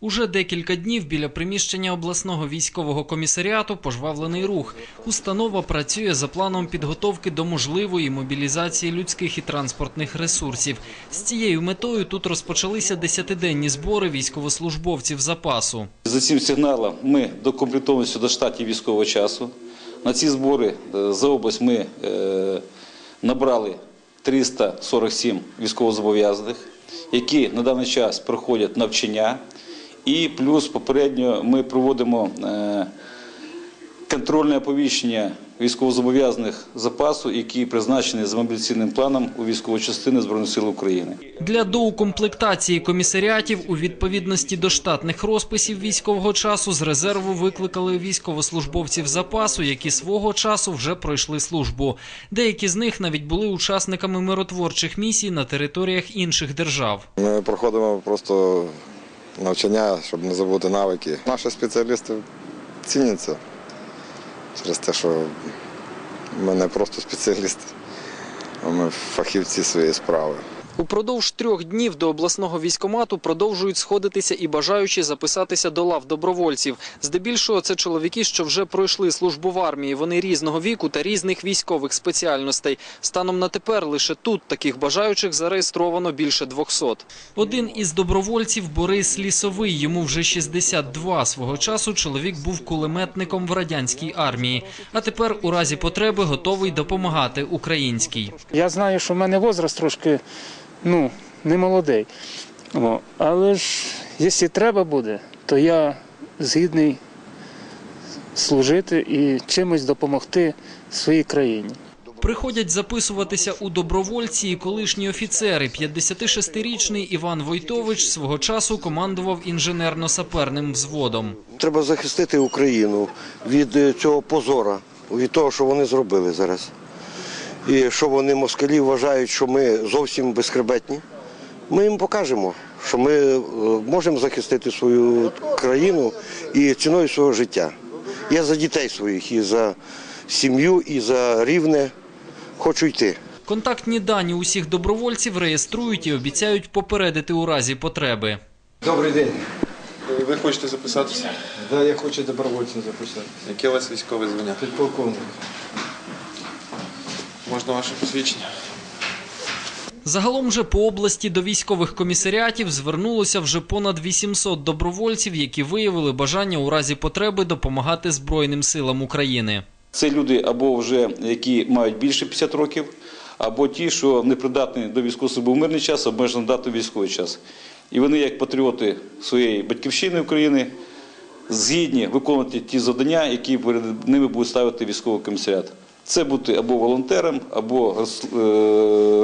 Уже декілька днів біля приміщення обласного військового комісаріату пожвавлений рух. Установа працює за планом підготовки до можливої мобілізації людських і транспортних ресурсів. З цією метою тут розпочалися десятиденні збори військовослужбовців запасу. За цим сигналом ми докомплектовані до штатів військового часу. На ці збори е, за область ми е, набрали 347 військовозобов'язаних, які на даний час проходять навчання. І плюс попередньо ми проводимо е, контрольне оповіщення військовозобов'язаних запасу, які призначені за мобілізаційним планом у військової частини Збройних сил України. Для доукомплектації комісаріатів у відповідності до штатних розписів військового часу з резерву викликали військовослужбовців запасу, які свого часу вже пройшли службу. Деякі з них навіть були учасниками миротворчих місій на територіях інших держав. Ми проходимо просто навчання, щоб не забути навики. Наші спеціалісти ціняться через те, що ми не просто спеціалісти, а ми фахівці своєї справи. Упродовж трьох днів до обласного військомату продовжують сходитися і бажаючі записатися до лав добровольців. Здебільшого це чоловіки, що вже пройшли службу в армії. Вони різного віку та різних військових спеціальностей. Станом на тепер лише тут таких бажаючих зареєстровано більше 200. Один із добровольців Борис Лісовий. Йому вже 62. Свого часу чоловік був кулеметником в радянській армії. А тепер у разі потреби готовий допомагати українській. Я знаю, що в мене возраст трошки ну, не молодий. О, але ж, якщо треба буде, то я згідний служити і чимось допомогти своїй країні. Приходять записуватися у добровольці і колишні офіцери. 56-річний Іван Войтович свого часу командував інженерно-саперним взводом. Треба захистити Україну від е, цього позора, від того, що вони зробили зараз. І що вони москалі вважають, що ми зовсім безхребетні. Ми їм покажемо, що ми е, можемо захистити свою країну і ціною свого життя. Я за дітей своїх, і за сім'ю, і за рівне хочу йти. Контактні дані усіх добровольців реєструють і обіцяють попередити у разі потреби. Добрий день. Ви хочете записатися? Да, я хочу добровольцем записати. Яке у вас військове звання? Підполковник. Можна ваше посвідчення? Загалом же по області до військових комісаріатів звернулося вже понад 800 добровольців, які виявили бажання у разі потреби допомагати Збройним силам України. Це люди або вже які мають більше 50 років, або ті, що непридатні до військової служби в мирний час, обмежено дати військовий час. І вони, як патріоти своєї батьківщини України, згідні виконувати ті завдання, які перед ними будуть ставити військовий комісаріат. Це бути або волонтером, або е,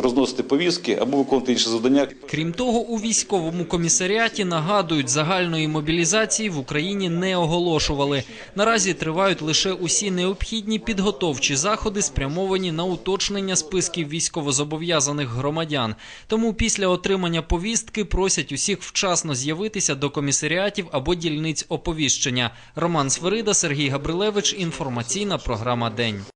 розносити повістки, або виконувати інші завдання. Крім того, у військовому комісаріаті нагадують, загальної мобілізації в Україні не оголошували. Наразі тривають лише усі необхідні підготовчі заходи, спрямовані на уточнення списків військовозобов'язаних громадян. Тому після отримання повістки просять усіх вчасно з'явитися до комісаріатів або дільниць оповіщення. Роман Сверида, Сергій Габрилевич. Інформаційна програма День.